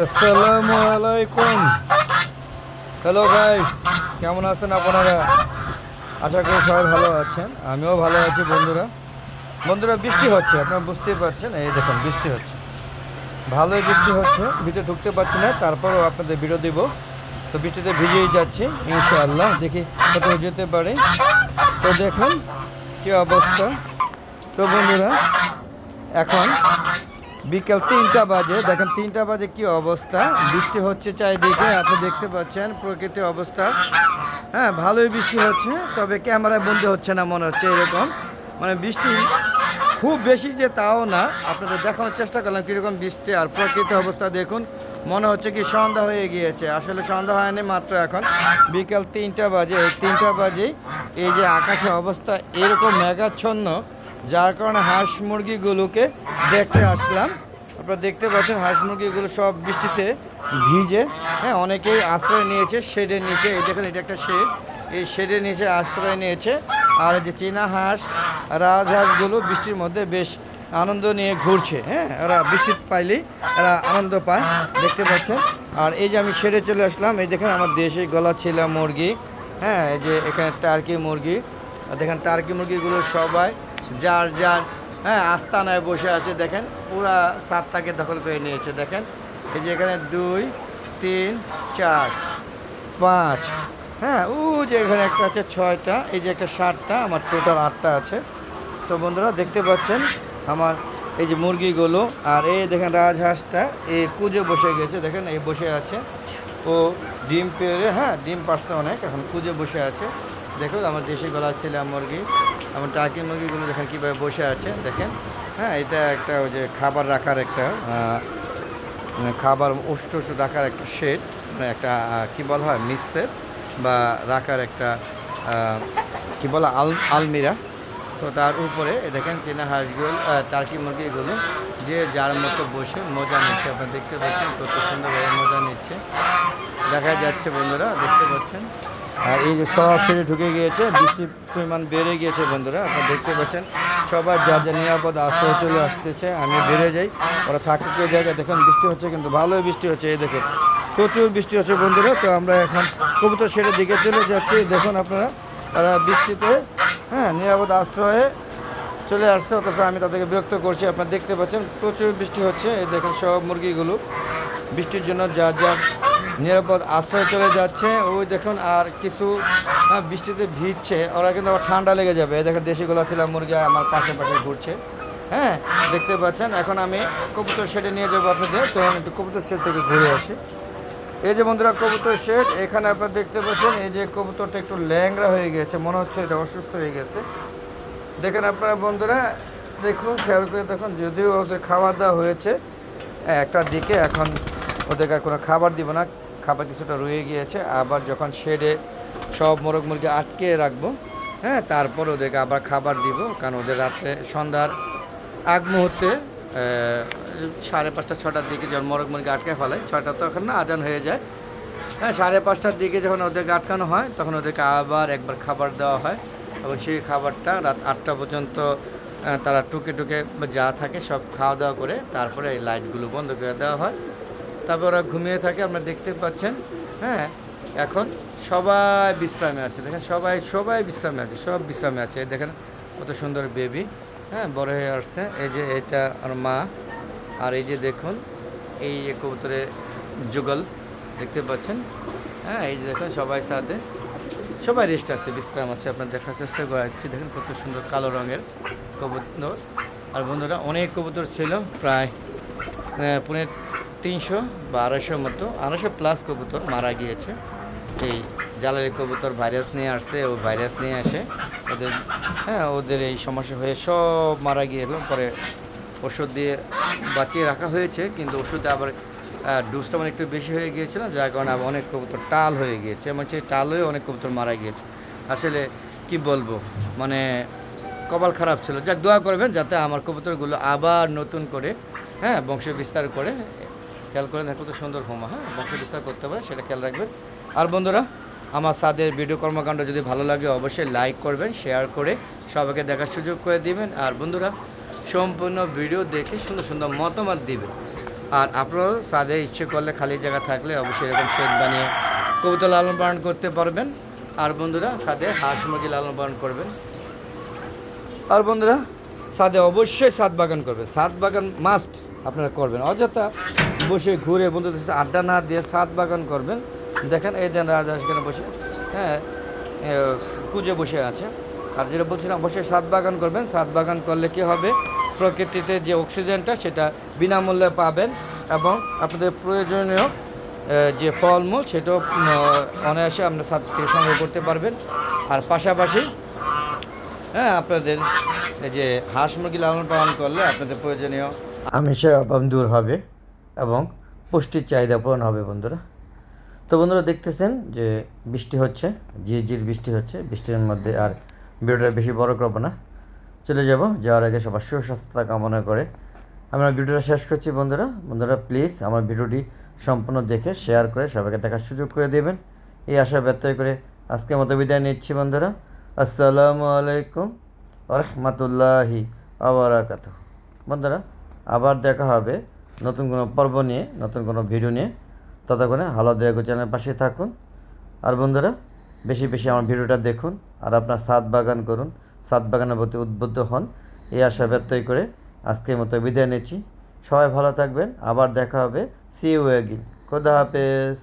আসসালামু আলাইকুম। Hello guys কেমন আছেন আপনারা? আশা করি সবাই ভালো আছেন। আমিও ভালো আছি, বন্ধুরা। বন্ধুরা, বৃষ্টি হচ্ছে, আপনারা বুঝতেই পারছেন। এই দেখুন, বৃষ্টি হচ্ছে। ভালোই বৃষ্টি হচ্ছে ভিতরে ঢুকতে পারছি না, তারপরও আপনাদের ভিডিও দিব। তো বৃষ্টিতে ভিজেই যাচ্ছি, ইনশাআল্লাহ। দেখি কোথাও যেতে পারি। তো দেখুন, কি অবস্থা। তো বন্ধুরা, এখন বিকেল তিনটা বাজে। দেখেন, তিনটা বাজে কি অবস্থা? বৃষ্টি হচ্ছে চারিদিকে, আপনি দেখতে পাচ্ছেন প্রকৃতির অবস্থা। হ্যাঁ ভালোই বৃষ্টি হচ্ছে, তবে ক্যামেরায় বন্দি হচ্ছে না মনে হচ্ছে এরকম। মানে বৃষ্টি খুব বেশি যে তাও না, আপনাদের দেখানোর চেষ্টা করলাম কীরকম বৃষ্টি আর প্রকৃতির অবস্থা দেখুন। মনে হচ্ছে কি সন্ধ্যা হয়ে গিয়েছে, আসলে সন্ধ্যা হয়নি মাত্র এখন। বিকেল তিনটা বাজে, এই তিনটা বাজে এই যে আকাশের অবস্থা এরকম মেঘাচ্ছন্ন যার কারণে হাঁস মুরগিগুলোকে দেখতে আসলাম। আপনারা দেখতে পাচ্ছেন হাঁস মুরগিগুলো সব বৃষ্টিতে ভিজে। হ্যাঁ অনেকেই আশ্রয় নিয়েছে শেডের নিচে। এই দেখেন, এটা একটা শেড। এই শেডের নিচে আশ্রয় নিয়েছে। আর যে চীনা হাঁস, রাজহাঁসগুলো বৃষ্টির মধ্যে বেশ আনন্দ নিয়ে ঘুরছে। হ্যাঁ ওরা বৃষ্টি পাইলেই এরা আনন্দ পায়, দেখতে পাচ্ছেন। আর এই যে আমি শেডে চলে আসলাম, এই দেখেন আমার দেশে গলা ছিলা মুরগি। হ্যাঁ এই যে এখানে টার্কি মুরগি। আর দেখেন, টার্কি মুরগিগুলো সবাই যার যার হ্যাঁ আস্তানায় বসে আছে, দেখেন, পুরা সাতটাকে দখল করে নিয়েছে, দেখেন। এই যে এখানে দুই, তিন, চার, পাঁচ হ্যাঁ ও যে এখানে একটা আছে ছয়টা, এই যে একটা সাতটা, আমার টোটাল আটটা আছে। তো বন্ধুরা, দেখতে পাচ্ছেন আমার এই যে মুরগিগুলো, আর এই দেখেন রাজহাঁসটা, এ কুজে বসে গেছে, দেখেন এই বসে আছে। ও ডিম পেড়ে হ্যাঁ ডিম পারছে অনেক, এখন কুজে বসে আছে। দেখুন আমার দেশি গলা ছেলে মুরগি। আমার টাকি মুরগিগুলো দেখেন কীভাবে বসে আছে, দেখেন। হ্যাঁ এটা একটা ওই যে খাবার রাখার একটা মানে খাবার উষ্ট রাখার একটা শেড মানে একটা কী বলা হয়, মিক্সের বা রাখার একটা কি বলা, আল, আলমিরা। তো তার উপরে দেখেন চীনা হাঁসগুলো টার্কি মুরগিগুলো, যে যার মতো বসে মজা নিচ্ছে। আপনারা দেখতে পাচ্ছেন কত সুন্দরভাবে মজা নিচ্ছে। দেখা যাচ্ছে বন্ধুরা, দেখতে পাচ্ছেন? আর এই যে সব ছেড়ে ঢুকে গিয়েছে, বৃষ্টির পরিমাণ বেড়ে গিয়েছে বন্ধুরা, আপনারা দেখতে পাচ্ছেন? সবার যা যা নিরাপদ আশ্রয় চলে আসতেছে, আমি বেড়ে যাই, ওরা থাকে জায়গায়। দেখেন, বৃষ্টি হচ্ছে কিন্তু ভালোই বৃষ্টি হচ্ছে, এই দেখে প্রচুর বৃষ্টি হচ্ছে বন্ধুরা, তো আমরা এখন কবুতর শেডের দিকে চলে যাচ্ছি। দেখুন আপনারা তারা বৃষ্টিতে হ্যাঁ নিরাপদ আশ্রয়ে চলে আসছে। অথচ আমি তাদেরকে বিরক্ত করছি। আপনারা দেখতে পাচ্ছেন প্রচুর বৃষ্টি হচ্ছে। এই দেখেন সব মুরগিগুলো। বৃষ্টির জন্য যা যা নিরাপদ আশ্রয় চলে যাচ্ছে। ওই দেখুন আর কিছু হ্যাঁ, বৃষ্টিতে ভিজছে। ওরা কিন্তু আবার ঠান্ডা লেগে যাবে। দেখেন দেশি গোলা ছিলাম মুরগি আমার পাশে পাশে ঘুরছে। হ্যাঁ দেখতে পাচ্ছেন। এখন আমি কবুতর শেডে নিয়ে যাব আপনাদের। তো আমি একটু কবুতর শেড থেকে ঘুরে আসি। এই যে বন্ধুরা, কবুতর শেড, এখানে আপনারা দেখতে পাচ্ছেন, এই যে কবুতরটা একটু ল্যাংরা হয়ে গেছে, মনে হচ্ছে এটা অসুস্থ হয়ে গেছে। দেখেন আপনারা বন্ধুরা, দেখুন, খেয়াল করে দেখুন, যদিও ওদের খাবার দাওয়া হয়েছে, একটা দিকে এখন ওদেরকে কোনো খাবার দিব না, খাবার কিছুটা রয়ে গিয়েছে, আবার যখন শেডে সব মোরগ মুরগি আটকে রাখব হ্যাঁ তারপর ওদেরকে আবার খাবার দিব, কারণ ওদের রাত্রে সন্ধ্যার আগ মুহূর্তে সাড়ে পাঁচটা, ছটার দিকে যখন মোরগ মুরগি আটকে ফেলায় ছটা তখন না আজান হয়ে যায়। হ্যাঁ সাড়ে পাঁচটার দিকে যখন ওদেরকে আটকানো হয়, তখন ওদেরকে আবার একবার খাবার দেওয়া হয়। এবং সেই খাবারটা রাত আটটা পর্যন্ত তারা টুকে টুকে যা থাকে সব খাওয়া দাওয়া করে তারপরে এই লাইটগুলো বন্ধ করে দেওয়া হয়। তারপর ওরা ঘুমিয়ে থাকে আপনারা দেখতে পাচ্ছেন হ্যাঁ এখন সবাই বিশ্রামে আছে। দেখেন, সবাই সবাই বিশ্রামে আছে, সব বিশ্রামে আছে। দেখেন, কত সুন্দর বেবি। হ্যাঁ বড় হয়ে আসছে। এই যে এটা আর মা। আর এই যে দেখুন, এই যে কবুতরে যুগল, দেখতে পাচ্ছেন? হ্যাঁ এই যে দেখুন, সবাই সাথে। সবাই রেস্ট আছে, বিশ্রাম আছে, আপনার দেখার চেষ্টা করাচ্ছি। দেখেন, কত সুন্দর কালো রঙের কবুতর। আর বন্ধুরা, অনেক কবুতর ছিল, প্রায় পৌনে তিনশো বা আড়াইশোর মতো। আড়াইশো প্লাস কবুতর মারা গিয়েছে। এই জ্বালালি কবুতর ভাইরাস নিয়ে আসছে, ও ভাইরাস নিয়ে আসে। ওদের হ্যাঁ ওদের এই সমস্যা হয়ে সব মারা গিয়েছিল। পরে ওষুধ দিয়ে বাঁচিয়ে রাখা হয়েছে, কিন্তু ওষুধে আবার ডোজটা মানে একটু বেশি হয়ে গিয়েছিল, যার কারণে আবার অনেক কবুতর টাল হয়ে গিয়েছে। এবং সেই টাল হয়ে অনেক কবুতর মারা গিয়েছে। আসলে কি বলব? মানে কপাল খারাপ ছিল। যাক, দোয়া করবেন যাতে আমার কবুতরগুলো আবার নতুন করে হ্যাঁ বংশ বিস্তার করে খেয়াল করে দেখো তো সুন্দর হোমা হ্যাঁ? বংশ বিস্তার করতে পারে সেটা খেয়াল রাখবেন। আর বন্ধুরা, আমার সাদের ভিডিও কর্মকাণ্ড যদি ভালো লাগে, অবশ্যই লাইক করবেন, শেয়ার করে সবাইকে দেখার সুযোগ করে দিবেন। আর বন্ধুরা, সম্পূর্ণ ভিডিও দেখে সুন্দর সুন্দর মতামত দিবেন। আর আপনারাও সাদে ইচ্ছে করলে খালি জায়গা থাকলে অবশ্যই এরকম শেড বানিয়ে কবিতা লালন পালন করতে পারবেন। আর বন্ধুরা, সাদে হাঁস মুরগি লালন পালন করবেন। আর বন্ধুরা সাদে অবশ্যই সাত বাগান করবেন। সাত বাগান মাস্ট আপনারা করবেন। অযথা বসে ঘুরে বন্ধুদের সাথে আড্ডা না দিয়ে সাত বাগান করবেন। দেখেন এই দেন রাজা সেখানে বসে হ্যাঁ কুজে বসে আছে। আর যেটা বলছিলাম, অবশ্যই সাত বাগান করবেন। সাত বাগান করলে কি হবে? প্রকৃতিতে যে অক্সিজেনটা সেটা বিনামূল্যে পাবেন এবং আপনাদের প্রয়োজনীয় যে ফলমূল, সেটাও অনায়াসে আপনার সাত থেকে সংগ্রহ করতে পারবেন। আর পাশাপাশি হ্যাঁ আপনাদের এই যে হাঁস মুরগি লালন পালন করলে আপনাদের প্রয়োজনীয় আমিষের অভাব দূর হবে এবং পুষ্টির চাহিদা পূরণ হবে, বন্ধুরা। তো বন্ধুরা, দেখতেছেন যে বৃষ্টি হচ্ছে জির বৃষ্টি হচ্ছে। বৃষ্টির মধ্যে আর ভিডিওটা বেশি বড় করব না। চলে যাব, যাওয়ার আগে সবার সুস্বাস্থ্যতা কামনা করে। আমরা ভিডিওটা শেষ করছি, বন্ধুরা। বন্ধুরা প্লিজ আমার ভিডিওটি সম্পূর্ণ দেখে শেয়ার করে সবাইকে দেখার সুযোগ করে দেবেন। এই আশা ব্যর্থ করে আজকের মতো বিদায় নিচ্ছি, বন্ধুরা। আসসালামু আলাইকুম রহমতুল্লাহি আবরাকাত বন্ধুরা, আবার দেখা হবে নতুন কোনো পর্ব নিয়ে, নতুন কোনো ভিডিও নিয়ে। ততক্ষণে হালো চ্যানেলের পাশে থাকুন। আর বন্ধুরা, বেশি বেশি আমার ভিডিওটা দেখুন আর আপনার সাত বাগান করুন। সাত বাগানের প্রতি উদ্বুদ্ধ হন। এই আশা ব্যত্যয় করে আজকের মতো বিদায় নিচ্ছি। সবাই ভালো থাকবেন। আবার দেখা হবে। সি ইউ এগিন খোদা হাফেজ।